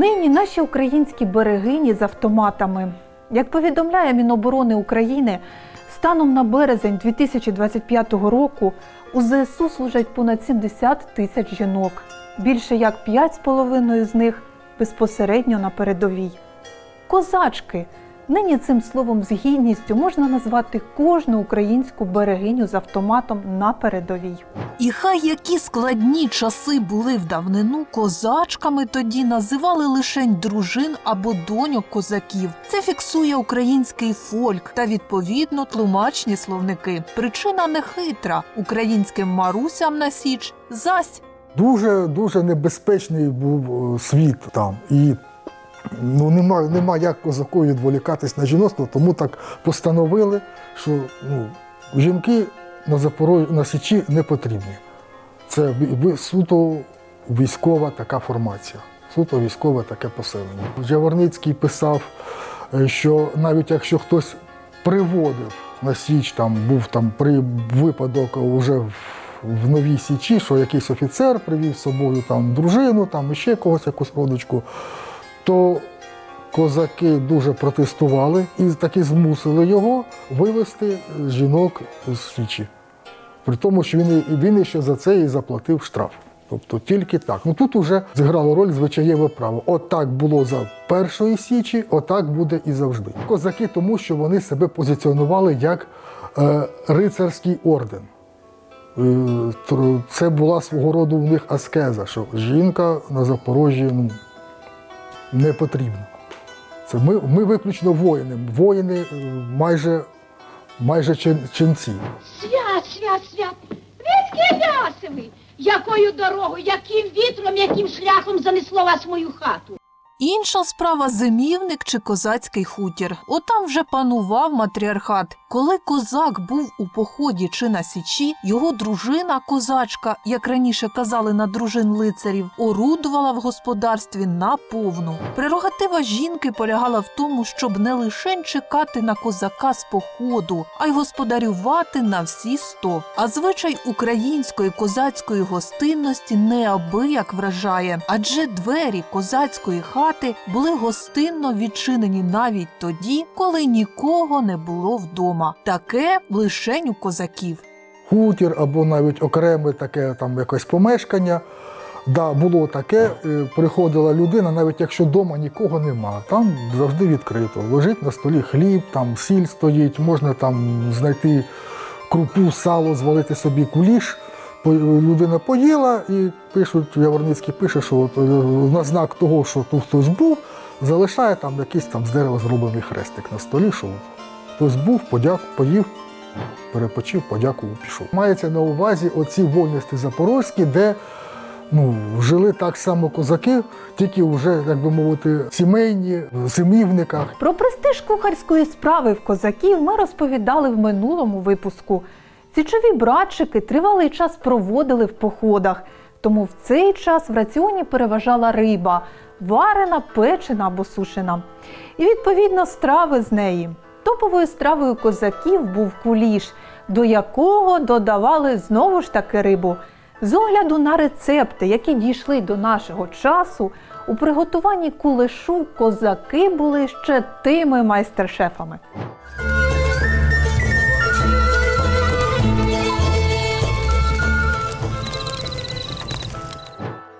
Нині наші українські берегині з автоматами. Як повідомляє Міноборони України, станом на березень 2025 року у ЗСУ служать понад 70 тисяч жінок. Більше як 5,5 з них безпосередньо на передовій. Козачки. Нині цим словом з гідністю можна назвати кожну українську берегиню з автоматом на передовій. І хай які складні часи були в давнину, козачками тоді називали лишень дружин або доньок козаків. Це фіксує український фольк та відповідно тлумачні словники. Причина не хитра. Українським марусям на січ зась Дуже дуже небезпечний був е, світ там. І ну, нема, нема як козаку відволікатись на жіноцтво, тому так постановили, що ну, жінки на Запорожжі на Січі не потрібні. Це суто військова така формація, суто військове таке поселення. Жаворницький писав, е, що навіть якщо хтось приводив на Січ, там був там при випадок уже в, в Новій Січі, що якийсь офіцер привів з собою там дружину, там ще когось, якусь родичку, то козаки дуже протестували і таки змусили його вивезти жінок з Січі. При тому, що він, він ще за це і заплатив штраф. Тобто тільки так. Ну тут уже зіграло роль звичаєве право. Отак було за першої січі, отак буде і завжди. Козаки, тому що вони себе позиціонували як е, рицарський орден. Е, Це була свого роду в них аскеза, що жінка на Запорожжі ну, не потрібно. Це ми, ми виключно воїни. Воїни е, майже, майже чин- чинці. Свят, свят, свят. Відки ляси? Якою дорогою, яким вітром, яким шляхом занесло вас в мою хату? Інша справа зимівник чи козацький хутір. Отам вже панував матріархат. Коли козак був у поході чи на січі, його дружина, козачка, як раніше казали на дружин лицарів, орудувала в господарстві наповну. Прерогатива жінки полягала в тому, щоб не лише чекати на козака з походу, а й господарювати на всі сто. А звичай української козацької гостинності неабияк вражає, адже двері козацької хати були гостинно відчинені навіть тоді, коли нікого не було вдома. Таке лишень у козаків. хутір або навіть окреме таке там якесь помешкання. Да, було таке, е, приходила людина, навіть якщо вдома нікого нема, там завжди відкрито. Лежить на столі хліб, там сіль стоїть, можна там знайти крупу, сало, звалити собі куліш. Людина поїла і пишуть, Яворницький пише, що от, е, на знак того, що тут хтось був, залишає там якийсь там з дерева зроблений хрестик на столі, що хтось був, подяк, поїв, перепочив, подякував, пішов. Мається на увазі оці вольності запорозькі, де ну, жили так само козаки, тільки вже, як би мовити, сімейні, в зимівниках. Про престиж кухарської справи в козаків ми розповідали в минулому випуску. Січові братчики тривалий час проводили в походах, тому в цей час в раціоні переважала риба варена, печена або сушена. І відповідно страви з неї. Топовою стравою козаків був куліш, до якого додавали знову ж таки рибу. З огляду на рецепти, які дійшли до нашого часу, у приготуванні кулешу козаки були ще тими майстер-шефами.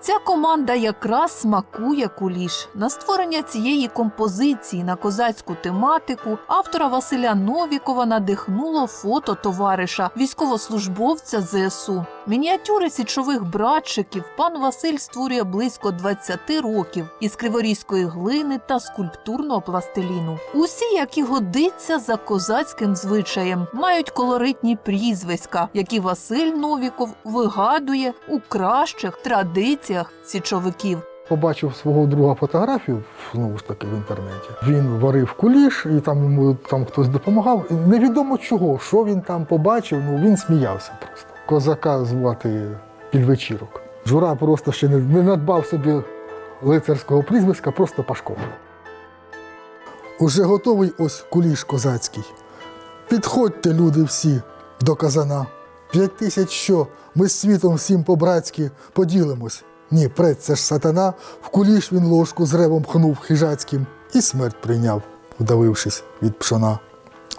Ця команда якраз смакує куліш. На створення цієї композиції на козацьку тематику автора Василя Новікова надихнуло фото товариша, військовослужбовця ЗСУ. Мініатюри січових братчиків пан Василь створює близько 20 років із криворізької глини та скульптурного пластиліну. Усі, як і годиться за козацьким звичаєм, мають колоритні прізвиська, які Василь Новіков вигадує у кращих традиціях січовиків. Побачив свого друга фотографію знову ж таки в інтернеті. Він варив куліш, і там йому там хтось допомагав. Невідомо чого, що він там побачив. Ну він сміявся просто. Козака звати Підвечірок. Жура просто ще не, надбав собі лицарського прізвиська, просто Пашко. Уже готовий ось куліш козацький. Підходьте, люди всі, до казана. П'ять тисяч що? Ми з світом всім по-братськи поділимось. Ні, пред, це ж сатана, в куліш він ложку з ревом хнув хижацьким і смерть прийняв, вдавившись від пшона.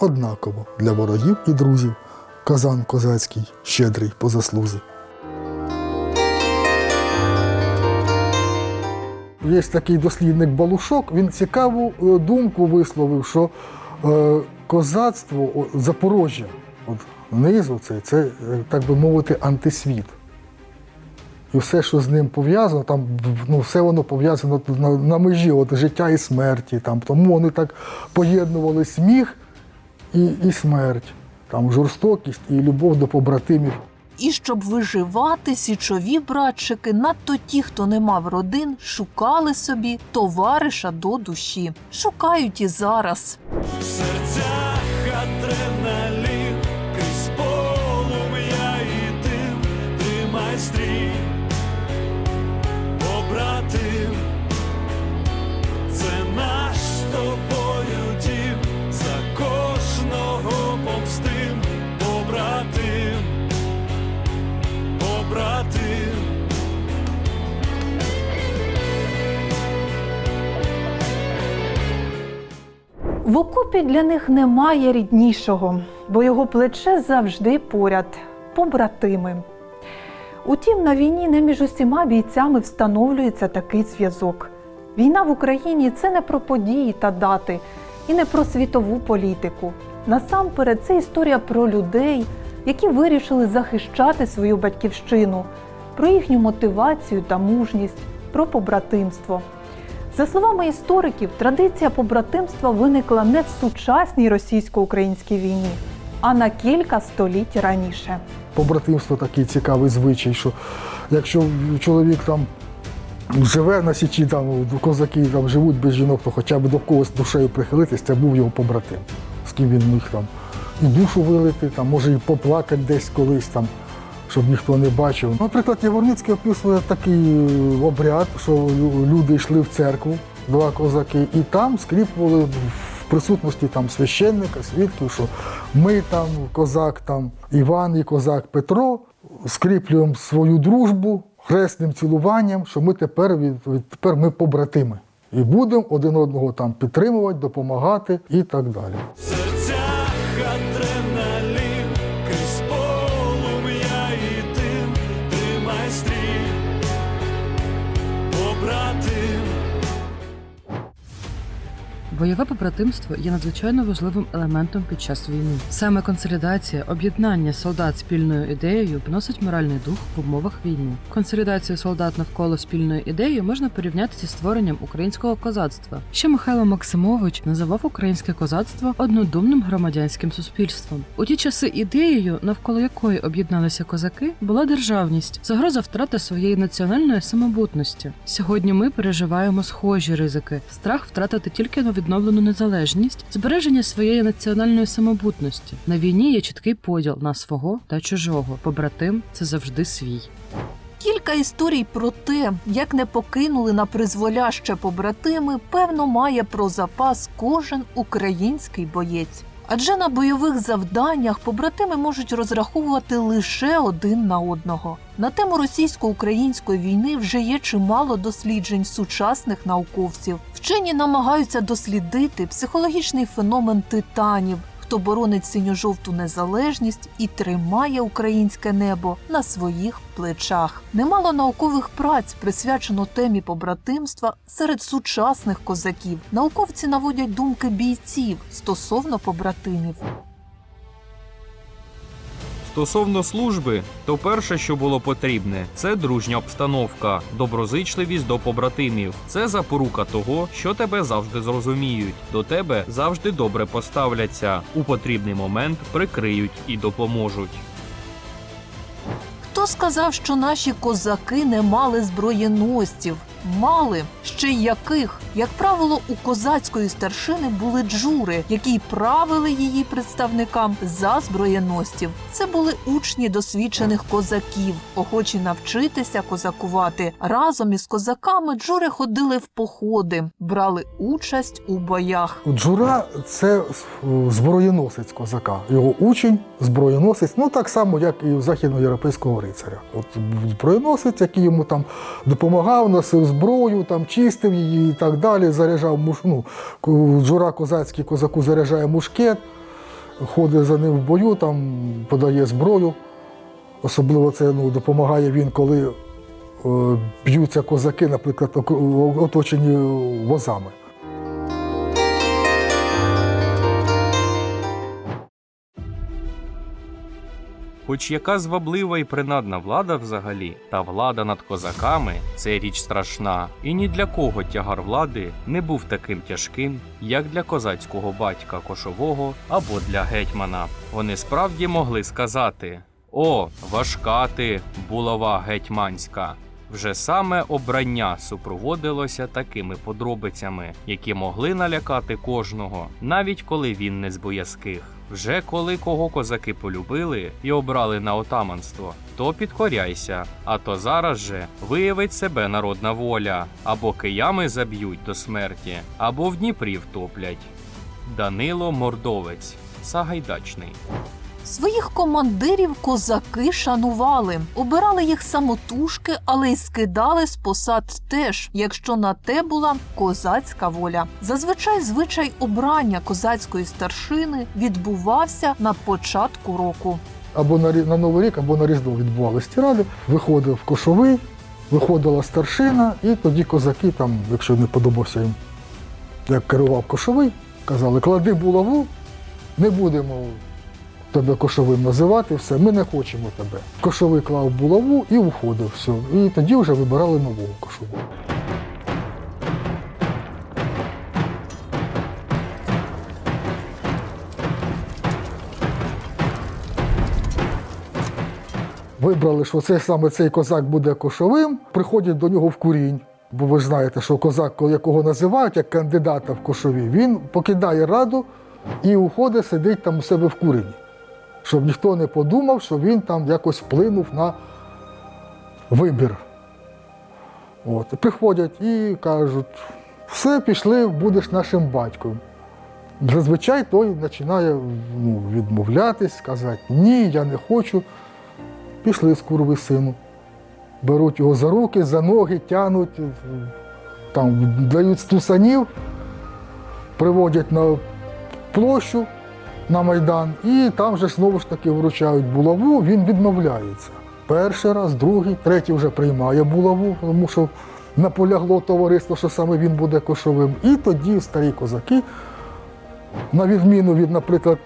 Однаково для ворогів і друзів казан козацький, щедрий по заслузі. Є такий дослідник Балушок, він цікаву е, думку висловив, що е, козацтво, о, Запорожжя, от внизу це, це, е, так би мовити, антисвіт. І все, що з ним пов'язано, там ну, все воно пов'язано на, на межі от, життя і смерті. Там, тому вони так поєднували сміх і, і смерть, там, жорстокість і любов до побратимів. І щоб виживати, січові братчики, надто ті, хто не мав родин, шукали собі товариша до душі. Шукають і зараз. В окопі для них немає ріднішого, бо його плече завжди поряд, побратими. Утім, на війні не між усіма бійцями встановлюється такий зв'язок. Війна в Україні це не про події та дати і не про світову політику. Насамперед, це історія про людей, які вирішили захищати свою батьківщину, про їхню мотивацію та мужність, про побратимство. За словами істориків, традиція побратимства виникла не в сучасній російсько-українській війні, а на кілька століть раніше. побратимство такий цікавий звичай, що якщо чоловік там живе на січі, там козаки там живуть без жінок, то хоча б до когось душею прихилитись, це був його побратим, з ким він міг там і душу вилити, там, може і поплакати десь колись там. Щоб ніхто не бачив. Наприклад, Яворницький описує такий обряд, що люди йшли в церкву, два козаки, і там скріпували в присутності там священника, свідків, що ми там, козак там Іван і козак Петро, скріплюємо свою дружбу хресним цілуванням, що ми тепер від тепер ми побратими. І будемо один одного там підтримувати, допомагати і так далі. Бойове побратимство є надзвичайно важливим елементом під час війни. Саме консолідація, об'єднання солдат спільною ідеєю приносить моральний дух в умовах війни. Консолідацію солдат навколо спільної ідеї можна порівняти зі створенням українського козацтва. Ще Михайло Максимович називав українське козацтво однодумним громадянським суспільством. У ті часи ідеєю, навколо якої об'єдналися козаки, була державність, загроза втрати своєї національної самобутності. Сьогодні ми переживаємо схожі ризики: страх втратити тільки но відновлену незалежність, збереження своєї національної самобутності. На війні є чіткий поділ на свого та чужого. Побратим це завжди свій. Кілька історій про те, як не покинули на призволяще побратими, певно, має про запас кожен український боєць. Адже на бойових завданнях побратими можуть розраховувати лише один на одного. На тему російсько-української війни вже є чимало досліджень сучасних науковців. Вчені намагаються дослідити психологічний феномен титанів, хто боронить синьо-жовту незалежність і тримає українське небо на своїх плечах. Немало наукових праць присвячено темі побратимства серед сучасних козаків. Науковці наводять думки бійців стосовно побратимів. Стосовно служби, то перше, що було потрібне, це дружня обстановка, доброзичливість до побратимів. Це запорука того, що тебе завжди зрозуміють, до тебе завжди добре поставляться, у потрібний момент прикриють і допоможуть. Хто сказав, що наші козаки не мали зброєносців? Мали ще яких. Як правило, у козацької старшини були джури, які правили її представникам за зброєносців. Це були учні досвідчених козаків, охочі навчитися козакувати. Разом із козаками джури ходили в походи, брали участь у боях. Джура це зброєносець козака. Його учень, зброєносець, ну так само, як і у західноєвропейського рицаря. От зброєносець, який йому там допомагав, носив зброю, там чистив її і так далі, заряджав муш... ну, Жура козацький козаку заряджає мушкет, ходить за ним в бою, там подає зброю. Особливо це ну, допомагає він, коли е, б'ються козаки, наприклад, оточені возами. Хоч яка зваблива і принадна влада взагалі, та влада над козаками це річ страшна, і ні для кого тягар влади не був таким тяжким, як для козацького батька кошового або для гетьмана. Вони справді могли сказати: О, важка ти, булава гетьманська! Вже саме обрання супроводилося такими подробицями, які могли налякати кожного, навіть коли він не з боязких. Вже коли кого козаки полюбили і обрали на отаманство, то підкоряйся, а то зараз же виявить себе народна воля, або киями заб'ють до смерті, або в Дніпрі втоплять. Данило Мордовець, Сагайдачний. Своїх командирів козаки шанували, обирали їх самотужки, але й скидали з посад теж, якщо на те була козацька воля. Зазвичай звичай обрання козацької старшини відбувався на початку року. або на, на Новий рік, або на Різдво відбувалися ті ради. Виходив кошовий, виходила старшина, і тоді козаки, там, якщо не подобався їм, як керував кошовий, казали, клади булаву, не будемо тебе кошовим називати, все, ми не хочемо тебе. Кошовий клав булаву і уходив. Все. І тоді вже вибирали нового кошового. Вибрали, що це саме цей козак буде кошовим, приходять до нього в курінь. Бо ви знаєте, що козак, якого називають як кандидата в кошові, він покидає раду і уходить, сидить там у себе в курені. Щоб ніхто не подумав, що він там якось вплинув на вибір. От. Приходять і кажуть, все, пішли, будеш нашим батьком. Зазвичай той починає ну, відмовлятись, казати, ні, я не хочу. Пішли з курви сину. Беруть його за руки, за ноги, тянуть, там дають стусанів, приводять на площу на Майдан, і там же знову ж таки вручають булаву, він відмовляється. Перший раз, другий, третій вже приймає булаву, тому що наполягло товариство, що саме він буде кошовим. І тоді старі козаки, на відміну від, наприклад,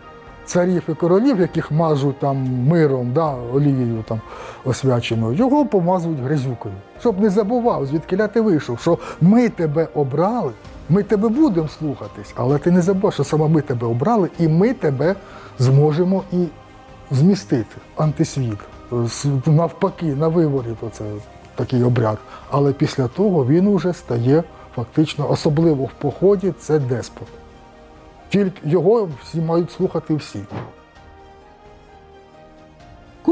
царів і королів, яких мажуть там миром, да, олією там освяченою, його помазують грязюкою. Щоб не забував, звідки ти вийшов, що ми тебе обрали, ми тебе будемо слухатись, але ти не забувай, що саме ми тебе обрали, і ми тебе зможемо і змістити антисвіт. Навпаки, на виворіт оце такий обряд. Але після того він уже стає фактично, особливо в поході, це деспот. Тільки його всі мають слухати всі.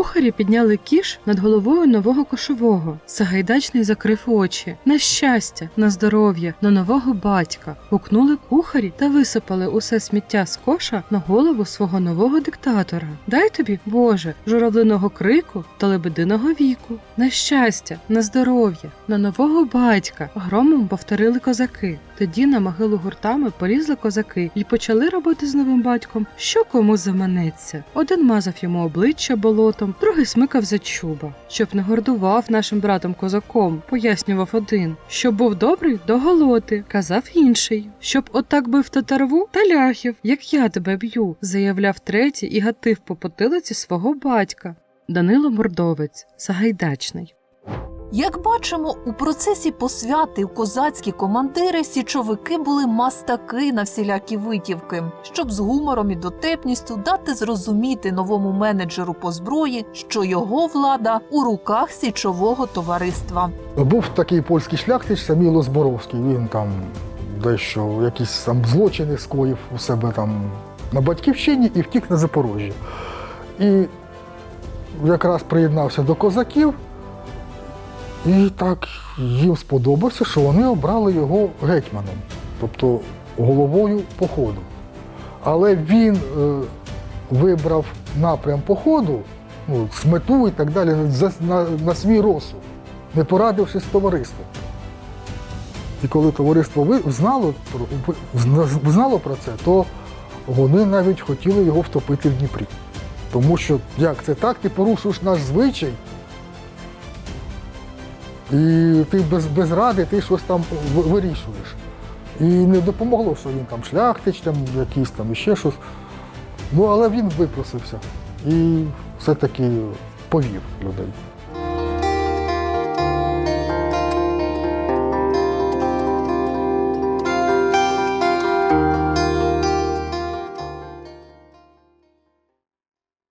Кухарі підняли кіш над головою нового кошового. Сагайдачний закрив очі. На щастя, на здоров'я, на нового батька. Гукнули кухарі та висипали усе сміття з коша на голову свого нового диктатора. Дай тобі, Боже, журавлиного крику та лебединого віку. На щастя, на здоров'я, на нового батька. Громом повторили козаки. Тоді на могилу гуртами полізли козаки і почали робити з новим батьком, що кому заманеться. Один мазав йому обличчя болотом, другий смикав за чуба. Щоб не гордував нашим братом козаком, пояснював один. Щоб був добрий до голоти, казав інший. Щоб отак бив татарву та ляхів, як я тебе б'ю, заявляв третій і гатив по потилиці свого батька. Данило Мордовець, Сагайдачний. Як бачимо, у процесі посвяти в козацькі командири січовики були мастаки на всілякі витівки, щоб з гумором і дотепністю дати зрозуміти новому менеджеру по зброї, що його влада у руках січового товариства. Був такий польський шляхтич Саміло Зборовський. Він там дещо якісь там злочини скоїв у себе там на батьківщині і втік на Запоріжжя. І якраз приєднався до козаків, і так їм сподобався, що вони обрали його гетьманом, тобто головою походу. Але він е, вибрав напрям походу, ну, мету і так далі, за- на, на свій розсуд, не порадившись з товариством. І коли товариство знало, знало про це, то вони навіть хотіли його втопити в Дніпрі. Тому що як це так, ти порушуєш наш звичай, і ти без, без ради ти щось там вирішуєш. І не допомогло, що він там шляхтич, там якийсь там ще щось. Ну, але він випросився і все-таки повів людей.